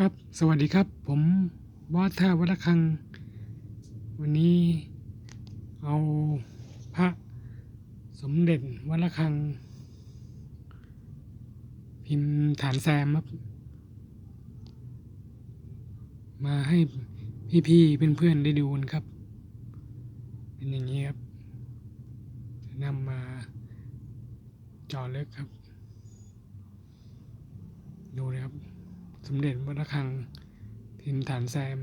ครับ สวัสดีครับ ผมวอดท่าวัดระฆัง วันนี้เอาพระสมเด็จวัดระฆัง พิมพ์ฐานแซมครับ มาให้พี่ๆเพื่อนๆได้ดูกันครับ เป็นอย่างนี้ครับจะนำมาจอเลึกครับ ดูนะครับ สมเด็จวัดระฆังพิมพ์ฐานแซม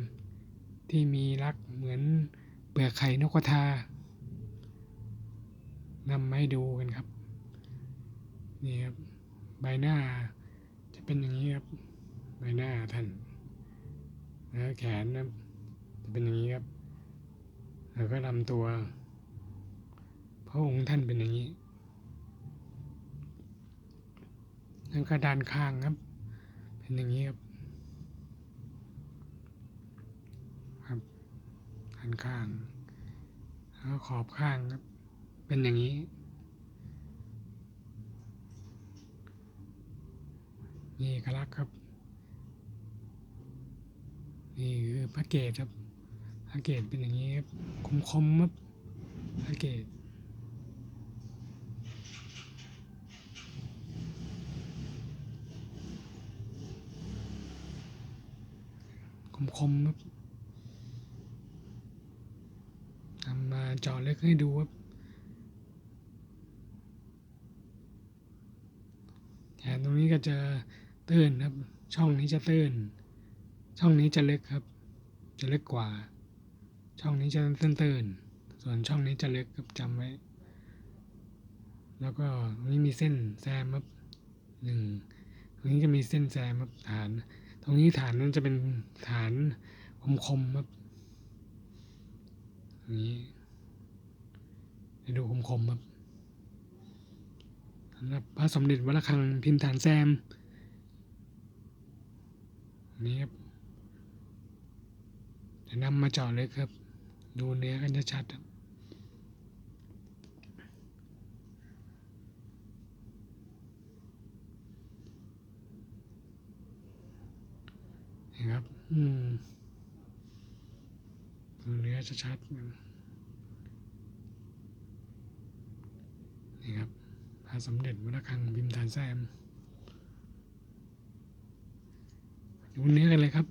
ที่มีลักเหมือนเปลือกไข่นกกระทานำมาให้ดูกันครับ นี่ครับ ใบหน้าจะเป็นอย่างนี้ครับ ใบหน้าท่านแล้วแขนนะจะเป็นอย่างนี้ครับ แล้วก็ลำตัว พระองค์ท่านเป็นอย่างนี้ แล้วก็ด้านข้างครับ เป็นอย่างนี้ครับครับด้านข้างแล้วขอบข้างครับ เป็นอย่างนี้ นี่เอกลักษณ์ครับ นี่คือพระเกศครับพระเกศเป็นอย่างนี้ครับคมคมๆครับพระเกศ คมคมๆครับนำมาเจาะลึกให้ดูครับแขนตรงนี้ก็จะตื้นครับ ช่องนี้จะตื้น ช่องนี้จะเลึกครับ จะเลึกกว่า ช่องนี้จะตื้นๆส่วนช่องนี้จะเลึกครับจำไว้ แล้วก็ตรงนี้มีเส้นแซมครับหนึ่งตรงนี้จะมีเส้นแซมครับฐาน ตรงนี้ฐานนั้นจะเป็นฐานคมๆครับอย่างนี้ให้ดูคมๆครับสำหรับพระสมเด็จวัดระฆังพิมพ์ฐานแซมอันนี้ครับจะนำมาเจาะเลยครับ ดูเนื้อกันชัดๆครับ นี่ครับ อืมดูเนื้อชัดๆนี่ครับพระสมเด็จวัดระฆังพิมพ์ฐานแซมดูเนื้อกันเลยครับ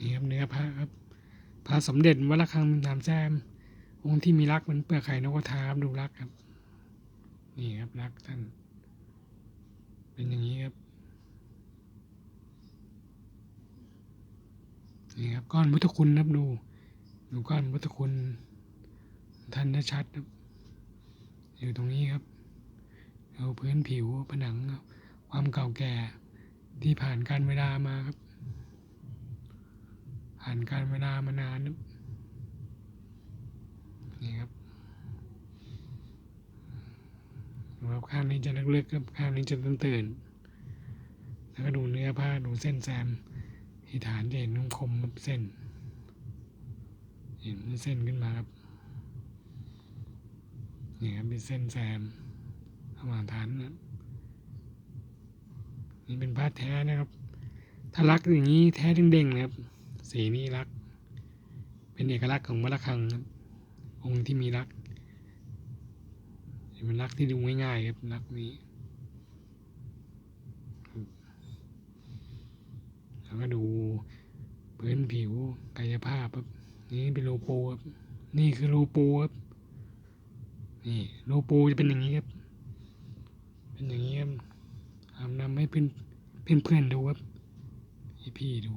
นี่ครับเนื้อพระครับพระสมเด็จวัดระฆังพิมพ์ฐานแซมองค์ที่มีรักษณ์เหมือนเปลือกไข่นกกระทาครับดูรักษณ์ครับ นี่ครับรักท่าน เป็นอย่างนี้ครับ นี่ครับก้อนพุทธคุณครับดู ดูก้อนพุทธคุณ ท่านชัดครับ อยู่ตรงนี้ครับเอาพื้นผิวผนังครับความเก่าแก่ที่ผ่านการเวลามาครับ ผ่านการเวลามานานครับนี่ครับ ครับข้างนี้จะลึกๆครับข้างนี้จะตื่นๆแล้วก็ดูเนื้อผ้าดูเส้นแซมที่ฐานจะเห็นคมๆเส้น เห็นเส้นขึ้นมาครับนี่ครับเป็นเส้นแซมระหว่างฐานนะนี่เป็นผ้าแท้นะครับ ถ้ารักอย่างนี้แท้เด้งๆนะครับ สีนี้รัก เป็นเอกลักษณ์ของวัดระฆังครับองค์ที่มีรัก เป็นรักที่ดูง่ายๆครับรักนี้แล้วก็ดูพื้นผิวกายภาพครับนี่เป็นโลโปครับนี่คือโลโปครับนี่โลโปจะเป็นอย่างนี้ครับเป็นอย่างนี้ครับทำนำให้เพื่อนเพื่อนเพื่อนๆดูครับให้พี่ดู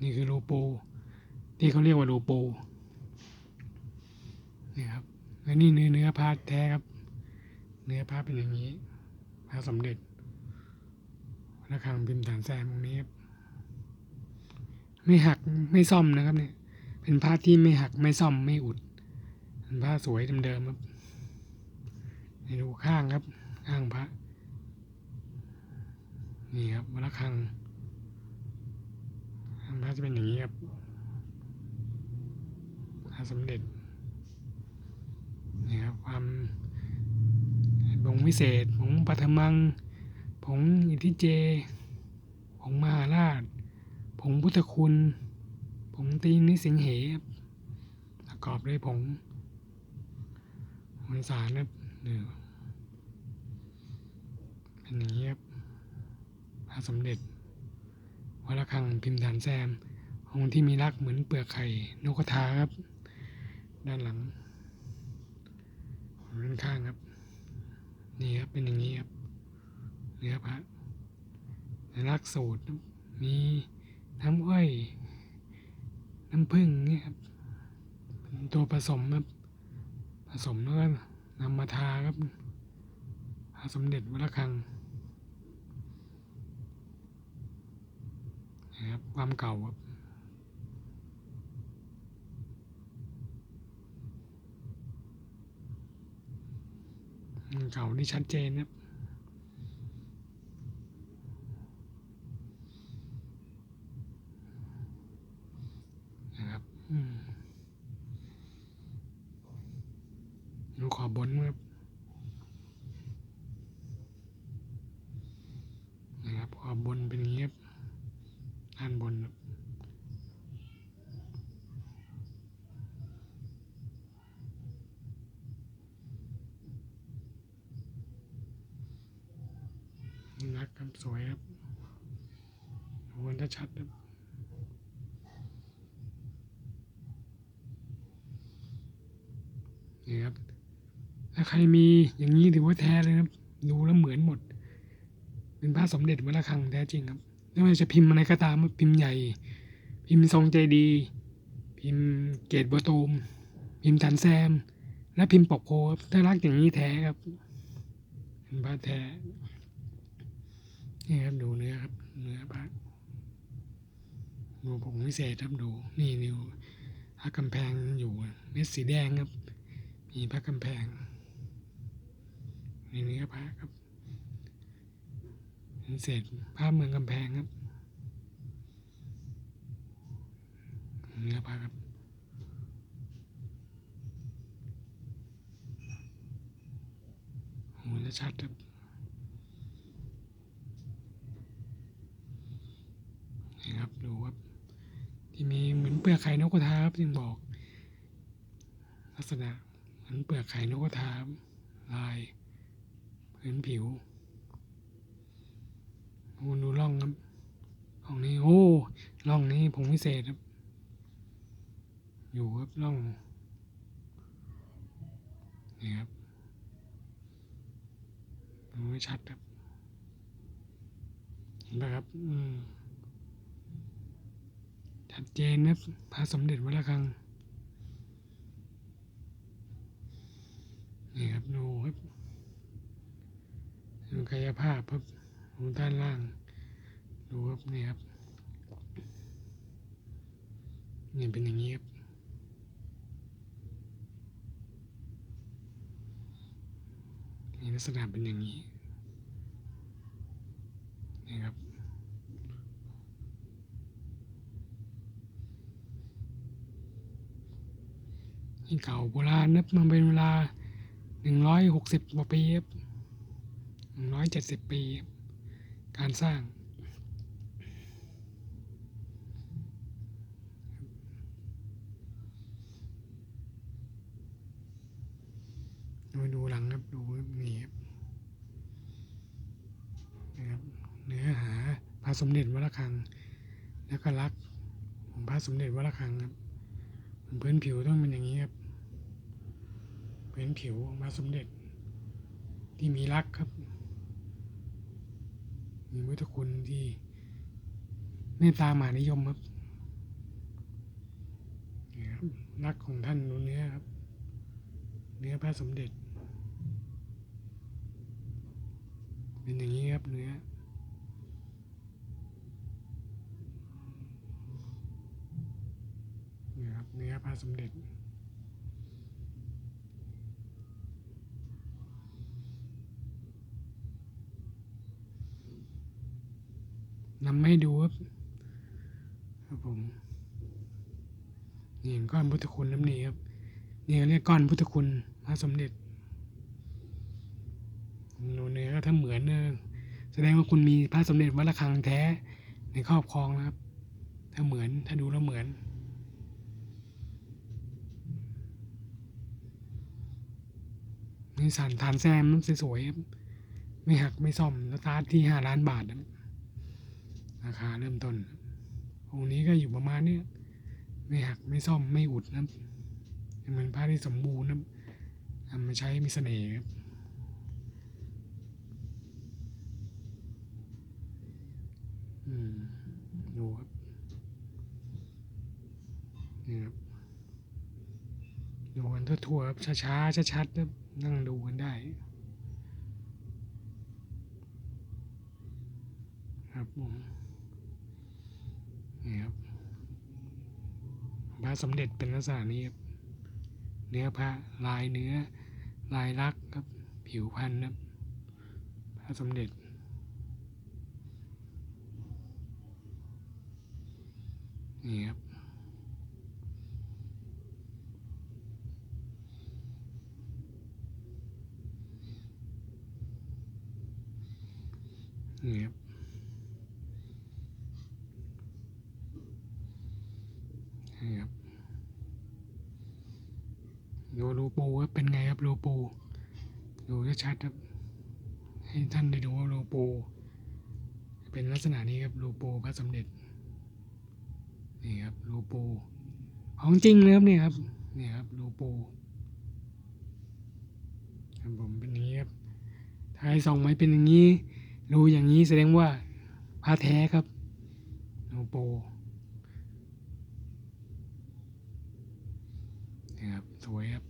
นี่คือโลโปที่เขาเรียกว่าโลโปนี่ครับ และนี่เนื้อเนื้อผ้าแท้ครับ เนื้อผ้าเป็นอย่างนี้ผ้าสำเร็จระฆังพิมพ์ฐานแซมตรงนี้ครับไม่หักไม่ซ่อมนะครับ เนี่ย เป็นผ้าที่ไม่หักไม่ซ่อมไม่อุด เป็นผ้าสวยเดิมๆครับให้ดูข้างครับ ข้างพระนี่ครับระฆังข้างพระจะเป็นอย่างนี้ครับผ้าสำเร็จ ความผงวิเศษผงปัทมังผงอิทิเจผงมหาราชผงพุทธคุณผงตีนิสิงเหบประกอบด้วยผงมวลสารครับเนี่ยเป็นอย่างนี้ครับพระสมเด็จวัดระฆังพิมพ์ฐานแซมองค์ที่มีรักเหมือนเปลือกไข่นกกระทาครับ ด้านหลัง ด้านข้างครับ นี่ครับเป็นอย่างนี้ครับเนื้อพระในรักษณ์สูตรมีน้ำอ้อยน้ำผึ้งเนี่ยครับเป็นตัวผสมครับ ผสมแล้วก็นำมาทาครับพระสมเด็จวัดระฆังนะครับความเก่าครับ เขานี่ชัดเจนนะครับอืมดูขอบบนครับนะครับขอบบนเป็นอย่างนี้ครับด้านบนครับนักครับสวยครับดูกัน ชัดนี่ครับ ถ้าใครมีอย่างนี้ถือว่าแท้เลยครับ ดูแล้วเหมือนหมด เป็นพระสมเด็จวัดระฆังแท้จริงครับไม่ว่าจะพิมพ์อะไรก็ตามพิมพ์ใหญ่ พิมพ์ทรงใจดี พิมพ์เกตบัวตูม พิมพ์ทันแซม และพิมพ์ปกโพครับถ้ารักอย่างนี้แท้ครับเป็นพระแท้นี่ครับดูเนื้อครับเนื้อพระ ดูผงวิเศษครับดูนี่นิวพระกำแพงอยู่เม็ดสีแดงครับ มีพระกำแพงนี่เนื้อพระครับวิเศษพระเมืองกำแพงครับเนื้อพระครับโหจะชัดครับนี่ครับดูครับ ที่มีเหมือนเปลือกไข่นกกระทาครับยังบอก ลักษณะเหมือนเปลือกไข่นกกระทาบลายพื้นผิวโอ้ดูร่องครับร่องนี้โอ้ร่องนี้ผงวิเศษครับ อยู่ครับร่องนี่ครับดูไม่ชัดครับเห็นไหมครับ อืม ชัดเจนนะพระสมเด็จวัดระฆังนี่ครับดูครับดูกายภาพครับดูด้านล่าง ดูครับนี่ครับนี่เป็นอย่างนี้ครับนี่ลักษณะเป็นอย่างนี้นี่ครับ เก่าโบราณนับมันเป็นเวลาหนึ่งร้อยหกสิบกว่าปีครับหนึ่งร้อยเจ็ดสิบปีครับการสร้างมาดูหลังครับ ดูนี่ครับนะครับ เนื้อหาพระสมเด็จวัดระฆัง แล้วก็รักของพระสมเด็จวัดระฆังครับ พื้นผิวต้องเป็นอย่างนี้ครับพื้นผิวของพระสมเด็จ ที่มีรักครับ มีพุทคุณที่เมตตามหานิยมครับนี่ครับรักของท่านดูเนื้อครับ เนื้อพระสมเด็จ เป็นอย่างนี้ครับเนื้อ นี่ครับเนื้อพระสมเด็จ นำให้ดูครับครับผมนี่ก้อนพุทธคุณน้ำนี่ครับนี่เขาเรียกก้อนพุทธคุณพระสมเด็จดูเนื้อก็ถ้าเหมือนเนอแสดงว่าคุณมีพระสมเด็จวัดระฆังแท้ในครอบครองนะครับ ถ้าเหมือนถ้าดูแล้วเหมือน สันฐานแซมสวยๆไม่หักไม่ซ่อมสตาร์ทที่ห้าล้านบาทนะราคาเริ่มต้นองค์นี้ก็อยู่ประมาณเนี้ยไม่หักไม่ซ่อมไม่อุดนะครับยังเป็นผ้าที่สมบูรณ์นะทำมาใช้มีเสน่ห์ครับอืมดูครับ นี่ครับดูกันทั่วๆครับช้าๆชัดๆครับ นั่งดูกันได้ครับผมนี่ครับพระสมเด็จเป็นลักษณะนี้ครับ เนื้อพระลายเนื้อ ลายลักษณ์ครับ ผิวพันธุ์ครับ พระสมเด็จ นี่ครับ นี่ครับนี่ครับดูรูปูครับเป็นไงครับรูปู ดูชัดครับ ให้ท่านได้ดูว่ารูปู เป็นลักษณะนี้ครับรูปูพระสมเด็จนี่ครับรูปู ของจริงเลยครับเนี่ยครับนี่ครับรูปูครับผมเป็นอย่างนี้ครับถ้าให้ส่องไม้เป็นอย่างนี้ รู้อย่างนี้แสดงว่าพระแท้ครับรูปูนี่ครับสวยครับ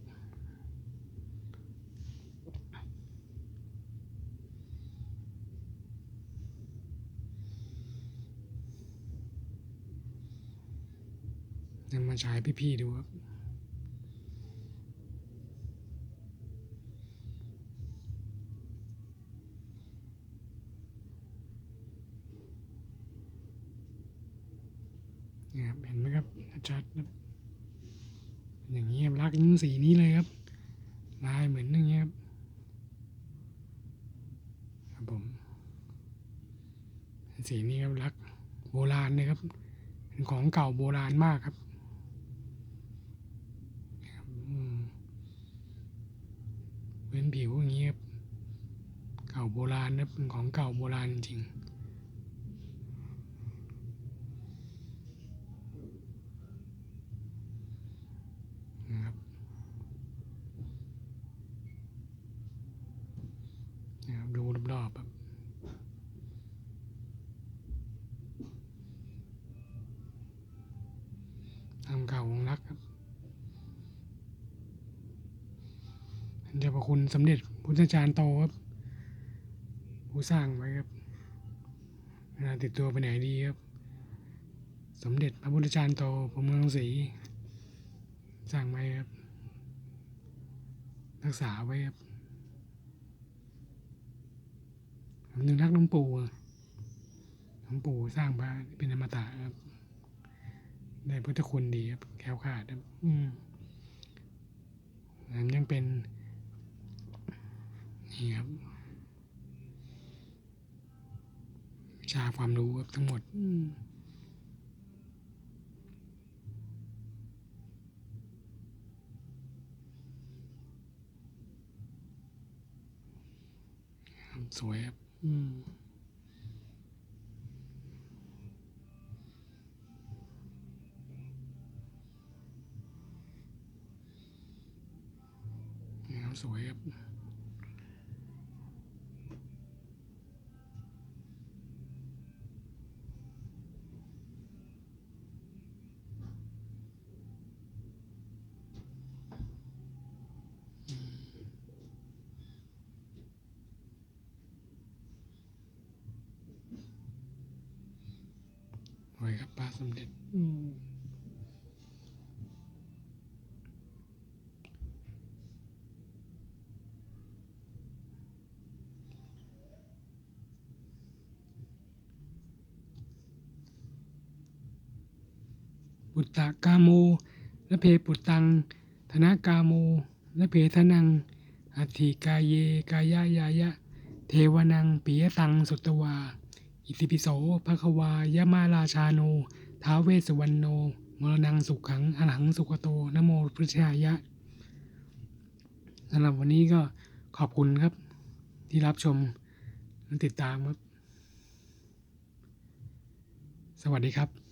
จะมาฉายพี่ๆดูครับ นี่ครับ เห็นไหมครับ ชัดๆครับอย่างนี้ครับรักยิ่ง สีนี้เลยครับ ลายเหมือนอย่างเงี้ยครับครับผมสีนี้ครับรักโบราณเลยครับเป็นของเก่าโบราณมากครับเป็นผิวอย่างนี้ยครับเก่าโบราณนะเป็นของเก่าโบราณจริงๆนะครับ นะครับดูรอบๆครับทำเก่าของรักครับเจ้าพระคุณสมเด็จพุทธจารย์โตครับ ผู้สร้างไว้ครับเวลาติดตัวไปไหนดีครับ สมเด็จพระพุทธจารย์โตพรหมรังสีสร้างไว้ครับ รักษาไว้ครับ ผมนึกรักหลวงปู่อะหลวงปู่สร้างพระเป็นอมตะครับได้พุทธคุณดีครับแค้วคลาดครับ อืมนั้นยังเป็น นี่ครับวิชาความรู้ครับทั้งหมด อืมสวยครับ สวยครับ สวยครับป้า สมเด็จอืมปุตตะกาโมและเพปุตตัง ธนากาโมและเพทนัง อัติกายเยกายะยายะ เทวนังปิยตังสุตวา อิติปิโสภควายมาราชาโน ท้าวเวสสุวรรณโน มรณังสุขขังอรหังสุขโตนะโมพุทธายะสำหรับวันนี้ก็ขอบคุณครับ ที่รับชมและติดตามครับ สวัสดีครับ